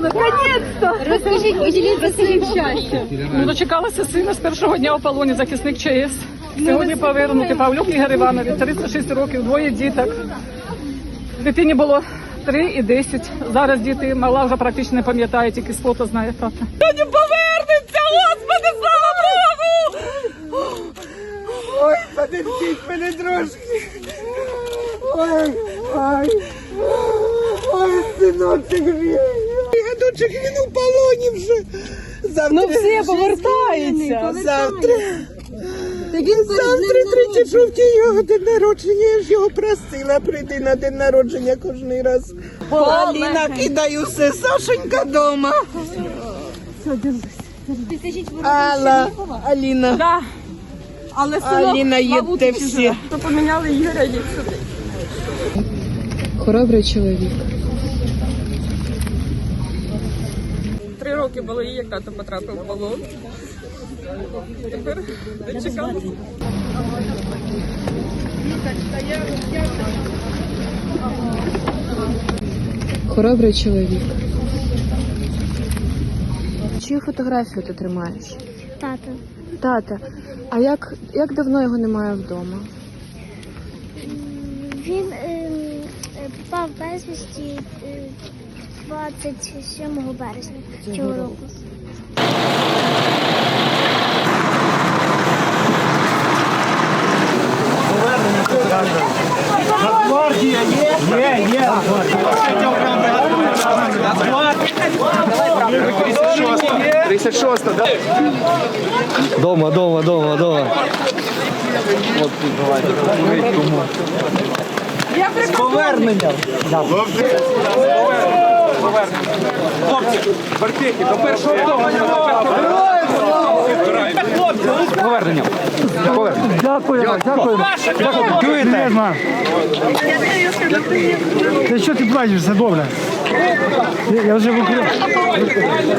Наконец-то! Розкажіть, поділіться своїм щастям. Ну, дочекалася сина з першого дня у полоні, захисник ЧС. Сьогодні повернути Павлюк Ігор Іванович, 36 років, двоє діток. Дитині було 3 і 10. Зараз діти мала вже практично не пам'ятає, тільки з фото знає тата. Сьогодні повернеться, господи, слава Богу! Ой, подержіть мене трошки. Ой, ой, ой, синочок мій. Гадочок він у полоні вже. Завтра, Ну всі повертаються. завтра. Так він Завтра 36 його день народження, я ж його просила прийти на день народження кожен раз. Аліна, кидай усе, Сашенька дома. Скажіть, ви Алла, Аліна, Да. Але село Аліна, їдьте всі. поміняли Ігоря їх сюди. Хоробрий чоловік. Три роки було їй, як тато потрапив в полон. Тепер дочекалися. Хоробрий чоловік. Чию фотографію ти тримаєш? Тата. Тата. А як, як давно його немає вдома? Він ем, е, попав безвісті е, 27 березня цього року. Дома, дома, дома, дома. З поверненням. Бартики, до першого того. Повернення. Дякую, дякую. Чуєте? Ти що ти плачеш, добре? Я- вже в Україні.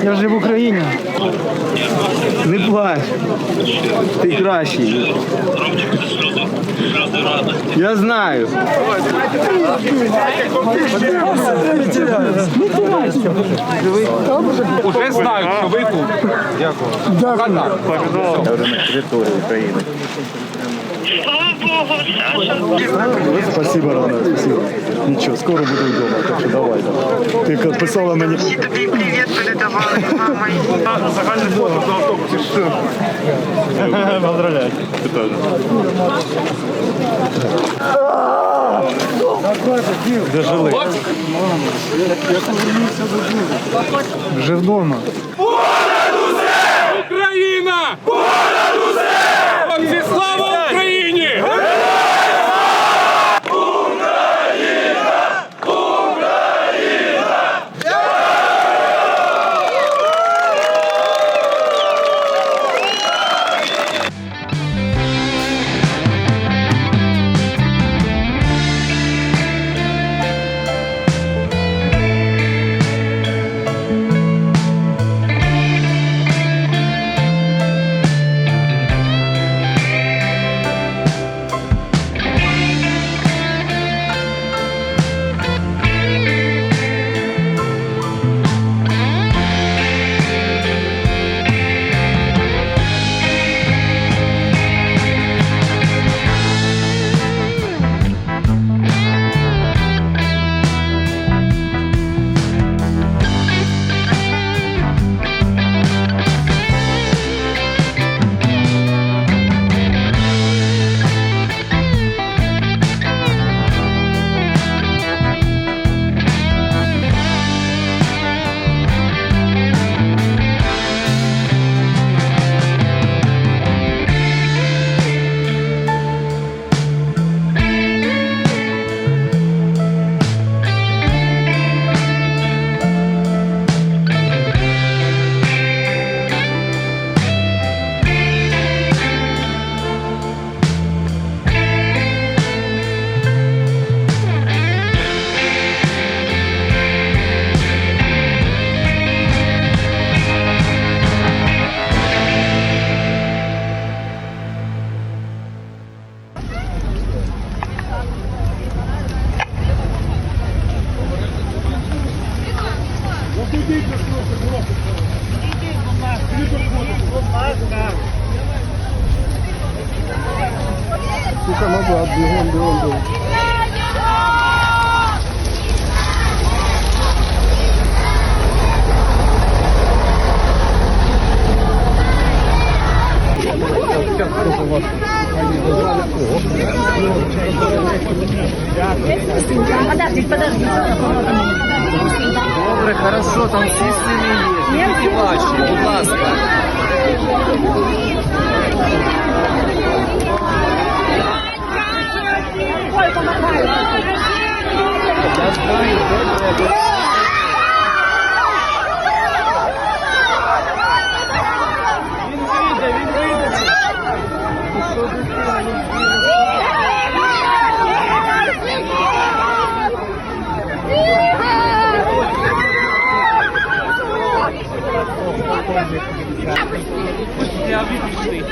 Я вже в Україні. Не плач. Ти кращий. Я знаю. Уже знають, що ви тут. Дякую. Дякую. Спасибо, Рона. Спасибо. Нічого, скоро буду вдома, так що давай. давай. Ти писала мені. Тобі привіт передавали з мамою. Загальне фото на автобусі. Що? Поздравляю. Ти теж. Де жили? Вже вдома. Добре, хорошо, там всі сини є. Будь ласка. Я знаю, добре. Він вийде, він вийде. Ти що, дитина, він вийде. Я відійшли.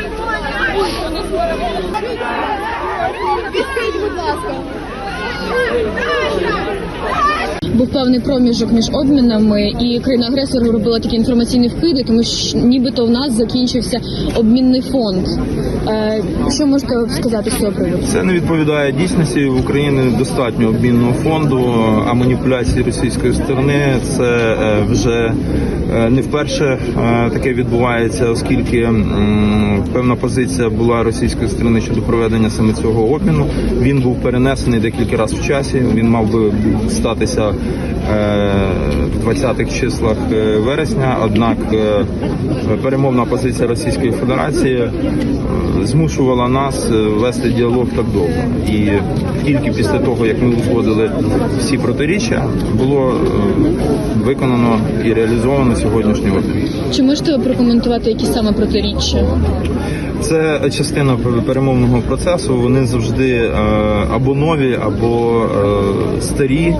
Був певний проміжок між обмінами, і країна-агресор робила такі інформаційні вкиди, тому що нібито в нас закінчився обмінний фонд. Е, що можете сказати з цього приводу? Це не відповідає дійсності. В Україні достатньо обмінного фонду, а маніпуляції російської сторони це е, вже е, не вперше таке відбувається, оскільки певна позиція була російської сторони щодо проведення саме цього обміну. Він був перенесений декілька разів в часі. Він мав би статися в 20-х числах е, вересня. Однак е, перемовна позиція Російської Федерації е, змушувала нас е, вести діалог так довго. І тільки після того, як ми узгодили всі протиріччя, було е, виконано і реалізовано сьогоднішній обмін. Чи можете ви прокоментувати які саме протиріччя? Це частина перемовного процесу. Вони завжди е, або нові, або е, старі.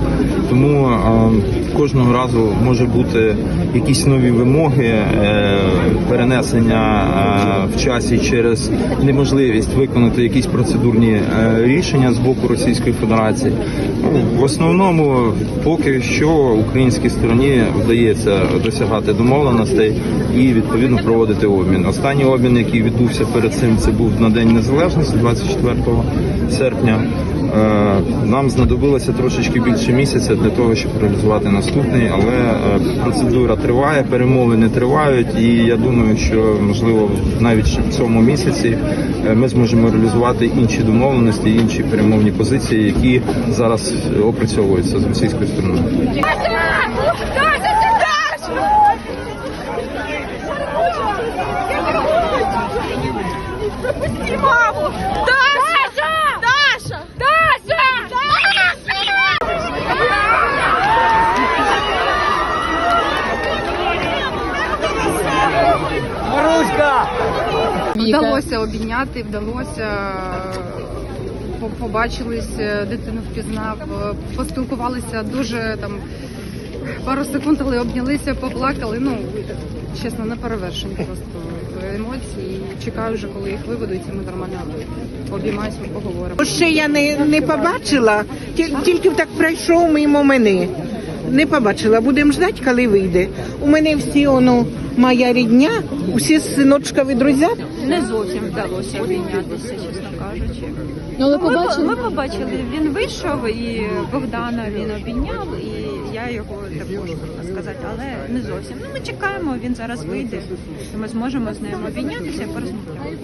Тому е, кожного разу може бути якісь нові вимоги, перенесення в часі через неможливість виконати якісь процедурні рішення з боку Російської Федерації. Ну, в основному, поки що українській стороні вдається досягати домовленостей і відповідно проводити обмін. Останній обмін, який відбувся перед цим, це був на День Незалежності, 24 серпня. Е, Нам знадобилося трошечки більше місяця для того, щоб реалізувати наступний, але е, процедура триває, перемовини тривають, і я думаю, що можливо навіть в цьому місяці е, ми зможемо реалізувати інші домовленості, інші перемовні позиції, які зараз опрацьовуються з російською стороною. Маму! Даша! Даша! Даша! Вдалося обійняти, вдалося по- побачились, е, дитину впізнав, е, поспілкувалися дуже там пару секунд, але обнялися, поплакали. Ну чесно, не перевершені просто емоції. Чекаю вже, коли їх виведуть, і ми нормально обіймаємося, поговоримо. Ще я не, не побачила, тільки так пройшов мимо мене. Не побачила, будемо ждати, коли вийде. У мене всі воно моя рідня, усі синочкові друзі. Не зовсім вдалося обійнятися, чесно кажучи. Ну, але Ну, ми, побачили. ми побачили, він вийшов і Богдана він обійняв, і я його також можна сказати, але не зовсім. Ну ми чекаємо, він зараз вийде, і ми зможемо з ним обійнятися і порозмовляти.